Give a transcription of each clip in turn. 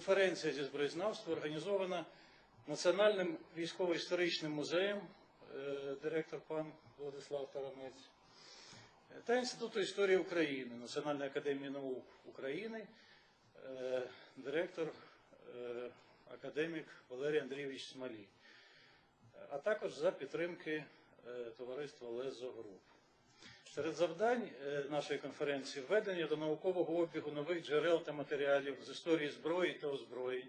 конференція зі зброєзнавства організована Національним військово-історичним музеєм, е, директор пан Владислав Таранець, та Інституту історії України Національної академії наук України, е, директор е, академік Валерій Андрійович Смолій, а також за підтримки товариства Лезо Груп. Серед завдань е, нашої конференції введення до наукового обігу нових джерел та матеріалів з історії зброї та озброєнь,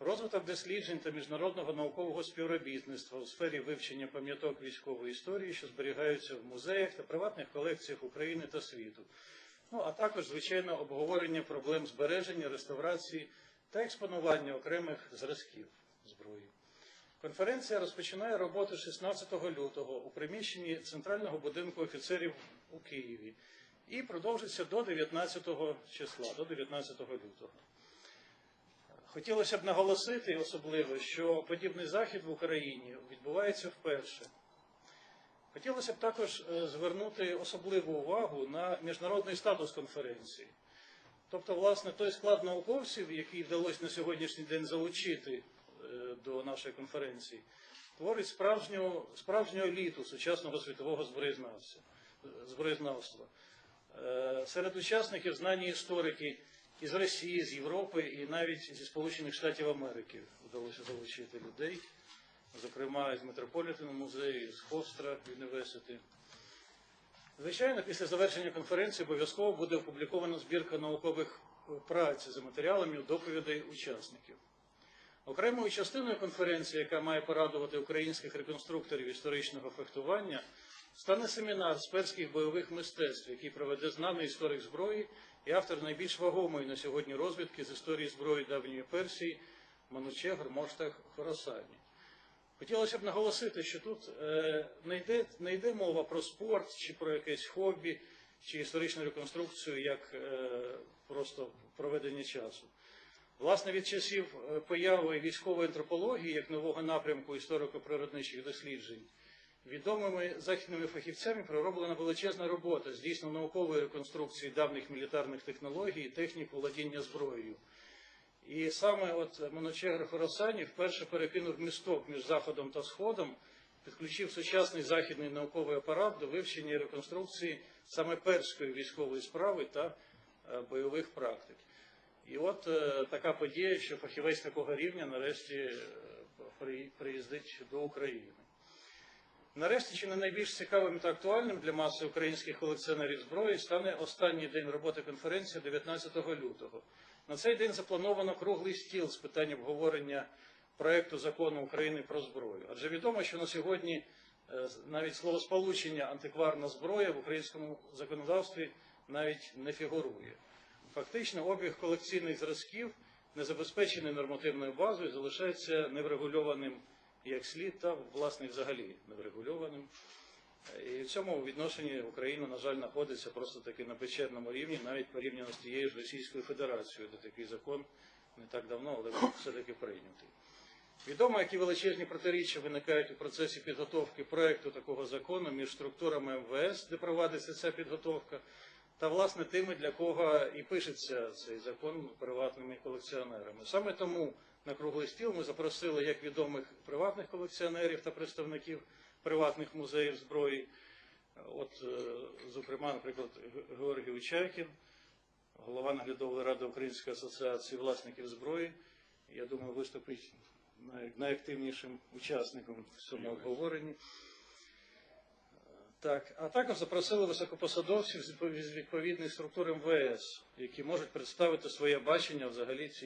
розвиток досліджень та міжнародного наукового співробітництва у сфері вивчення пам'яток військової історії, що зберігаються в музеях та приватних колекціях України та світу. Ну, а також, звичайно, обговорення проблем збереження, реставрації та експонування окремих зразків зброї. Конференція розпочинає роботу 16 лютого у приміщенні Центрального будинку офіцерів у Києві і продовжиться до 19 числа, до 19 лютого. Хотілося б наголосити особливо, що подібний захід в Україні відбувається вперше. Хотілося б також е, звернути особливу увагу на міжнародний статус конференції. Тобто, власне, той склад науковців, який вдалося на сьогоднішній день залучити до нашої конференції, творить справжню, справжню еліту сучасного світового зброєзнавця- зброєзнавства. Е, Серед учасників знані історики із Росії, з Європи і навіть зі Сполучених Штатів Америки вдалося залучити людей, зокрема з Метрополітен музею, з Хостра Юніверсити. Звичайно, після завершення конференції обов'язково буде опублікована збірка наукових е, праць за матеріалами доповідей учасників. Окремою частиною конференції, яка має порадувати українських реконструкторів історичного фехтування, стане семінар з бойових мистецтв, який проведе знаний історик зброї і автор найбільш вагомої на сьогодні розвідки з історії зброї давньої Персії Мануче Гормоштах Хорасані. Хотілося б наголосити, що тут е, не, йде, не йде мова про спорт чи про якесь хобі, чи історичну реконструкцію як е, просто проведення часу. Власне, від часів е, появи військової антропології як нового напрямку історико-природничих досліджень, відомими західними фахівцями пророблена величезна робота здійснено наукової реконструкції давніх мілітарних технологій і технік володіння зброєю. І саме от Моночегр Хорасані вперше перекинув місток між Заходом та Сходом, підключив сучасний західний науковий апарат до вивчення і реконструкції саме перської військової справи та е, бойових практик. І от е, така подія, що фахівець такого рівня нарешті е, при- приїздить до України. Нарешті, чи не найбільш цікавим та актуальним для маси українських колекціонерів зброї стане останній день роботи конференції 19 лютого. На цей день заплановано круглий стіл з питань обговорення проекту закону України про зброю. Адже відомо, що на сьогодні е, навіть словосполучення антикварна зброя в українському законодавстві навіть не фігурує. Фактично, обіг колекційних зразків, не забезпечений нормативною базою, залишається неврегульованим як слід, та власне взагалі неврегульованим. І в цьому відношенні Україна, на жаль, знаходиться просто таки на печерному рівні, навіть порівняно з тією ж Російською Федерацією, де такий закон не так давно, але все-таки прийнятий. Відомо, які величезні протиріччя виникають у процесі підготовки проекту такого закону між структурами МВС, де провадиться ця підготовка, та власне тими, для кого і пишеться цей закон приватними колекціонерами. Саме тому на круглий стіл ми запросили як відомих приватних колекціонерів та представників приватних музеїв зброї. От, е, зокрема, наприклад, Георгій Учайкін, голова наглядової ради Української асоціації власників зброї. Я думаю, виступить найактивнішим учасником в цьому обговоренні. Так, а також запросили високопосадовців з відпов- відповідних структур МВС, які можуть представити своє бачення взагалі цієї.